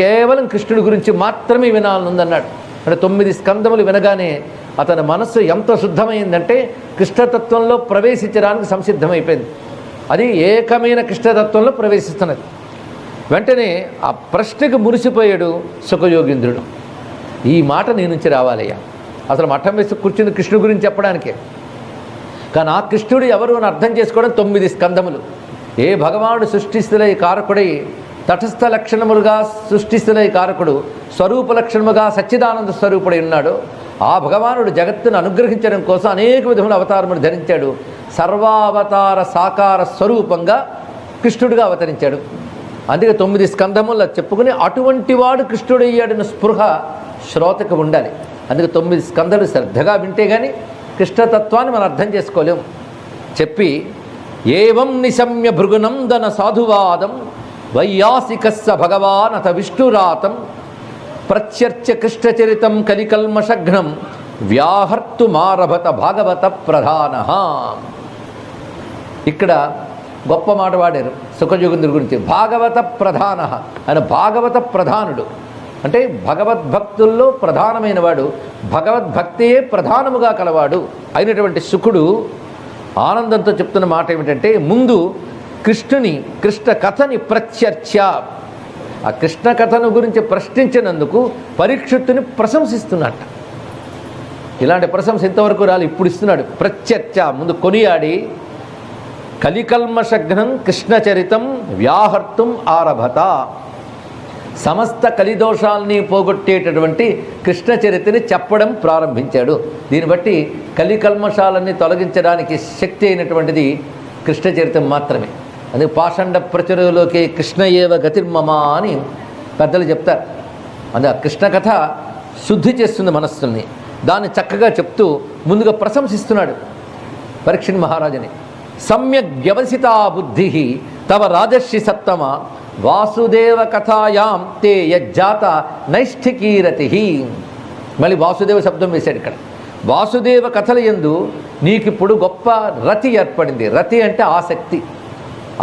కేవలం కృష్ణుడి గురించి మాత్రమే వినాలనుందన్నాడు. అంటే తొమ్మిది స్కందములు వినగానే అతని మనస్సు ఎంత శుద్ధమైందంటే కృష్ణతత్వంలో ప్రవేశించడానికి సంసిద్ధమైపోయింది. అది ఏకమైన కృష్ణతత్వంలో ప్రవేశిస్తున్నది. వెంటనే ఆ ప్రశ్నకు మురిసిపోయాడు సుఖయోగీంద్రుడు. ఈ మాట నీ నుంచి రావాలయ్యా. అసలు మఠం వేసి కూర్చుని కృష్ణుడి గురించి చెప్పడానికే. కానీ ఆ కృష్ణుడు ఎవరు అని అర్థం చేసుకోవడం తొమ్మిది స్కందములు. ఏ భగవానుడు సృష్టిస్తులై కారకుడై తటస్థ లక్షణములుగా సృష్టిస్తున్న కారకుడు స్వరూప లక్షణముగా సచ్చిదానంద స్వరూపుడై ఉన్నాడు. ఆ భగవానుడు జగత్తును అనుగ్రహించడం కోసం అనేక విధముల అవతారములు ధరించాడు. సర్వావతార సాకార స్వరూపంగా కృష్ణుడిగా అవతరించాడు. అందుకే తొమ్మిది స్కందముల్లో చెప్పుకుని అటువంటి వాడు కృష్ణుడయ్యాడన్న స్పృహ శ్రోతకు ఉండాలి. అందుకే తొమ్మిది స్కందలు శ్రద్ధగా వింటే కానీ కృష్ణతత్వాన్ని మనం అర్థం చేసుకోలేం. చెప్పి ఏవం నిశమ్య భృగునందన సాధువాదం వైయాసికస్స భగవాన్ అత విష్ణురాతం ప్రత్యర్చ కృష్ణచరితం కలికల్మషఘ్నం వ్యాహర్తుమారభత భాగవత ప్రధాన ఇక్కడ గొప్ప మాట వాడారు సుఖయోగింద్రుడి గురించి. భాగవత ప్రధాన ఆయన భాగవత ప్రధానుడు అంటే భగవద్భక్తుల్లో ప్రధానమైన వాడు భగవద్భక్తియే ప్రధానముగా కలవాడు అయినటువంటి సుఖుడు ఆనందంతో చెప్తున్న మాట ఏమిటంటే ముందు కృష్ణుని కృష్ణ కథని ప్రత్యర్చ. ఆ కృష్ణ కథను గురించి ప్రశ్నించినందుకు పరీక్షిత్తుని ప్రశంసిస్తున్నట్ట ఇలాంటి ప్రశంస ఇంతవరకు రాలి? ఇప్పుడు ఇస్తున్నాడు. ప్రత్యర్చ. ముందు కొనియాడి. కలికల్మషఘ్నం కృష్ణచరితం వ్యాహర్తం ఆరభత. సమస్త కలిదోషాల్ని పోగొట్టేటటువంటి కృష్ణ చరిత్రని చెప్పడం ప్రారంభించాడు. దీన్ని బట్టి కలికల్మషాలన్నీ తొలగించడానికి శక్తి అయినటువంటిది కృష్ణ మాత్రమే. అందుకే పాషండ ప్రచురలోకి కృష్ణ ఏవ గతిర్మమా అని పెద్దలు చెప్తారు. అది ఆ కృష్ణ కథ శుద్ధి చేస్తుంది మనస్సుల్ని. దాన్ని చక్కగా చెప్తూ ముందుగా ప్రశంసిస్తున్నాడు పరీక్షణ్ మహారాజుని. సమ్యక్ వ్యవసితా బుద్ధి తవ రాజర్షి సత్తమ వాసుదేవ కథాయాం తే యజ్జాత నైష్ఠికీరతి మళ్ళీ వాసుదేవ శబ్దం వేశాడు ఇక్కడ. వాసుదేవ కథల ఎందు నీకిప్పుడు గొప్ప రతి ఏర్పడింది. రతి అంటే ఆసక్తి.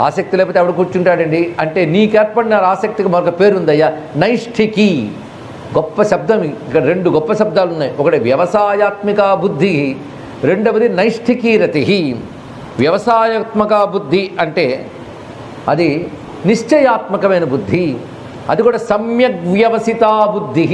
ఆసక్తి లేకపోతే ఆవిడ కూర్చుంటాడండి? అంటే నీకు ఏర్పడిన ఆసక్తికి మరొక పేరు ఉందయ్యా నైష్ఠికి. గొప్ప శబ్దం ఇక్కడ రెండు గొప్ప శబ్దాలు ఉన్నాయి ఒకటి వ్యవసాయాత్మిక బుద్ధి రెండవది నైష్ఠికీరతి వ్యవసాయాత్మక బుద్ధి అంటే అది నిశ్చయాత్మకమైన బుద్ధి అది కూడా సమ్యక్ వ్యవసితా బుద్ధి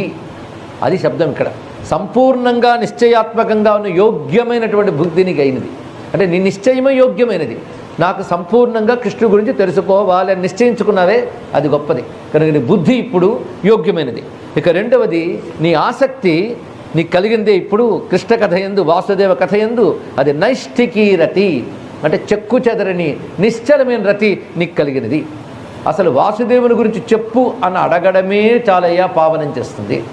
అది శబ్దం ఇక్కడ. సంపూర్ణంగా నిశ్చయాత్మకంగా ఉన్న యోగ్యమైనటువంటి బుద్ధి నీకు అయినది అంటే నీ నిశ్చయమే యోగ్యమైనది. నాకు సంపూర్ణంగా కృష్ణుడి గురించి తెలుసుకోవాలి అని నిశ్చయించుకున్నావే అది గొప్పది. కనుక నీ బుద్ధి ఇప్పుడు యోగ్యమైనది. ఇక రెండవది నీ ఆసక్తి నీకు కలిగిందే ఇప్పుడు కృష్ణ కథ ఎందు వాసుదేవ కథ ఎందు అది నైష్ఠికీ రతి అంటే చెక్కు చెదరని నిశ్చలమైన రతి నీకు కలిగినది. అసలు వాసుదేవుని గురించి చెప్పు అని అడగడమే చాలయ్యా పావనం చేస్తుంది.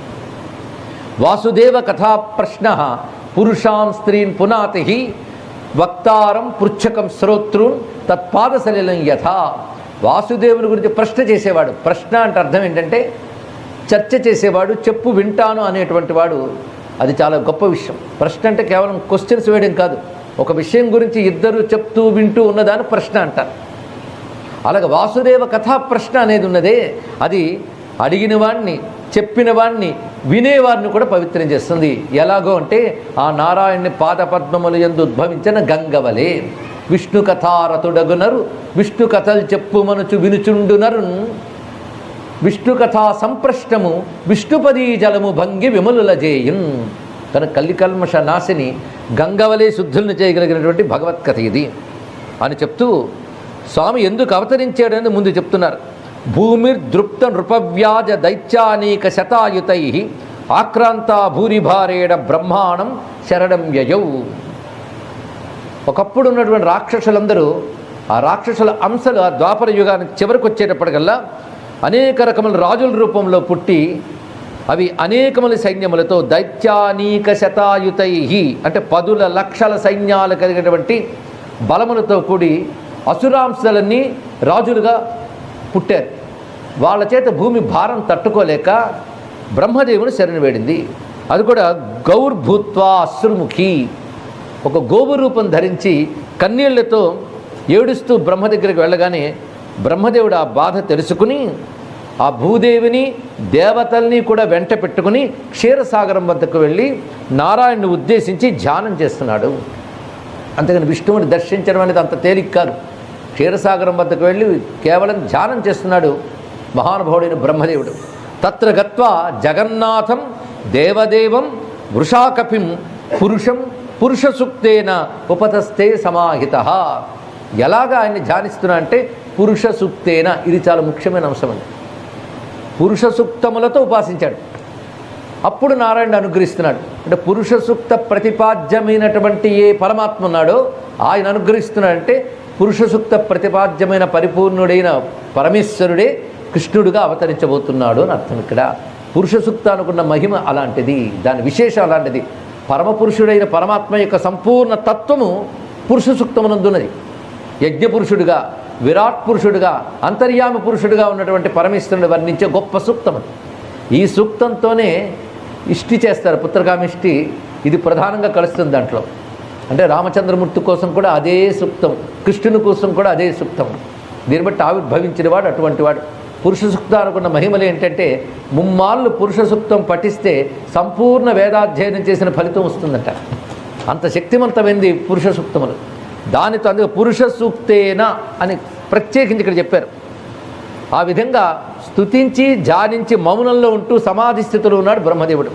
వాసుదేవ కథా ప్రశ్న పురుషాం స్త్రీన్ పునాతి వక్తారం పృచ్ఛకం శ్రోతృన్ తత్పాదసలిలం యథా. వాసుదేవుని గురించి ప్రశ్న చేసేవాడు. ప్రశ్న అంటే అర్థం ఏంటంటే చర్చ చేసేవాడు చెప్పు వింటాను అనేటువంటి వాడు. అది చాలా గొప్ప విషయం. ప్రశ్న అంటే కేవలం క్వశ్చన్స్ వేయడం కాదు. ఒక విషయం గురించి ఇద్దరు చెప్తూ వింటూ ఉన్నదాన్ని ప్రశ్న అంటారు. అలాగే వాసుదేవ కథా ప్రశ్న అనేది ఉన్నదే. అది అడిగిన వాణ్ణి చెప్పిన వాణ్ణి వినేవారిని కూడా పవిత్రం చేస్తుంది. ఎలాగో అంటే ఆ నారాయణ్ణి పాదపద్మములు ఎందు ఉద్భవించిన గంగవలే. విష్ణు కథారథుడగునరు విష్ణు కథలు చెప్పుమనుచు వినుచుండునరు. విష్ణు కథా సంప్రష్టము విష్ణుపదీ జలము భంగి విమలుల జేయున్ తన కల్లికల్మష నాశిని గంగవలే శుద్ధులను చేయగలిగినటువంటి భగవత్కథ ఇది. అని చెప్తూ స్వామి ఎందుకు అవతరించాడని ముందు చెప్తున్నారు. భూమిర్దృప్త నృపవ్యాజ దైత్యానీక శతాయుతై ఆక్రాంత భూరిభారేణ బ్రహ్మాణం శరణం యయౌ. ఒకప్పుడు ఉన్నటువంటి రాక్షసులందరూ ఆ రాక్షసుల అంశలు ఆ ద్వాపర యుగానికి చివరికి వచ్చేటప్పటికల్లా అనేక రకముల రాజుల రూపంలో పుట్టి అవి అనేకముల సైన్యములతో దైత్యానీక శతాయుతై అంటే పదుల లక్షల సైన్యాలు కలిగినటువంటి బలములతో కూడి అసురాంశాలన్నీ రాజులుగా పుట్టారు. వాళ్ళ చేత భూమి భారం తట్టుకోలేక బ్రహ్మదేవుని శరణు వేడింది. అది కూడా గౌర్భూత్వా అశ్రుముఖి. ఒక గోవు రూపం ధరించి కన్నీళ్ళతో ఏడుస్తూ బ్రహ్మ దగ్గరికి వెళ్ళగానే బ్రహ్మదేవుడు ఆ బాధ తెలుసుకుని ఆ భూదేవిని దేవతల్ని కూడా వెంట పెట్టుకుని క్షీరసాగరం వద్దకు వెళ్ళి నారాయణుని ఉద్దేశించి ధ్యానం చేస్తున్నాడు. అంతేగాని విష్ణువుని దర్శించడం అనేది అంత తేలిక కాదు. క్షీరసాగరం వద్దకు వెళ్ళి కేవలం ధ్యానం చేస్తున్నాడు మహానుభావుడైన బ్రహ్మదేవుడు. తత్ర గత్వా జగన్నాథం దేవదేవం వృషాకపిం పురుషం పురుష సూక్తేన ఉపతస్థే సమాహిత. ఎలాగా ఆయన్ని ధ్యానిస్తున్నా అంటే పురుష సూక్తేన ఇది చాలా ముఖ్యమైన అంశం అండి పురుష సూక్తములతో ఉపాసించాడు. అప్పుడు నారాయణుడు అనుగ్రహిస్తున్నాడు. అంటే పురుష సూక్త ప్రతిపాద్యమైనటువంటి ఏ పరమాత్మ ఉన్నాడో ఆయన అనుగ్రహిస్తున్నాడంటే పురుష సూక్త ప్రతిపాద్యమైన పరిపూర్ణుడైన పరమేశ్వరుడే కృష్ణుడుగా అవతరించబోతున్నాడు అని అర్థం ఇక్కడ. పురుష సూక్త అనుకున్న మహిమ అలాంటిది దాని విశేషం అలాంటిది. పరమపురుషుడైన పరమాత్మ యొక్క సంపూర్ణ తత్వము పురుష సూక్తమునందున్నది యజ్ఞపురుషుడుగా విరాట్ పురుషుడుగా అంతర్యామి పురుషుడుగా ఉన్నటువంటి పరమేశ్వరుని వర్ణించే గొప్ప సూక్తం అది ఈ సూక్తంతోనే ఇష్టి చేస్తారు పుత్రకామిష్టి. ఇది ప్రధానంగా కలుస్తుంది దాంట్లో. అంటే రామచంద్రమూర్తి కోసం కూడా అదే సూక్తం కృష్ణుని కోసం కూడా అదే సూక్తం. దీన్ని బట్టి ఆవిర్భవించిన వాడు అటువంటి వాడు. పురుష సూక్త అనుకున్న మహిమలు ఏంటంటే ముమ్మాళ్ళు పురుష సూక్తం పఠిస్తే సంపూర్ణ వేదాధ్యయనం చేసిన ఫలితం వస్తుందట. అంత శక్తివంతమైంది పురుష సూక్తములు. దానితో అందుకే పురుష సూక్తేన అని ప్రత్యేకించి ఇక్కడ చెప్పారు. ఆ విధంగా స్తుతించి ధ్యానించి మౌనంలో ఉంటూ సమాధి స్థితిలో ఉన్నాడు బ్రహ్మదేవుడు.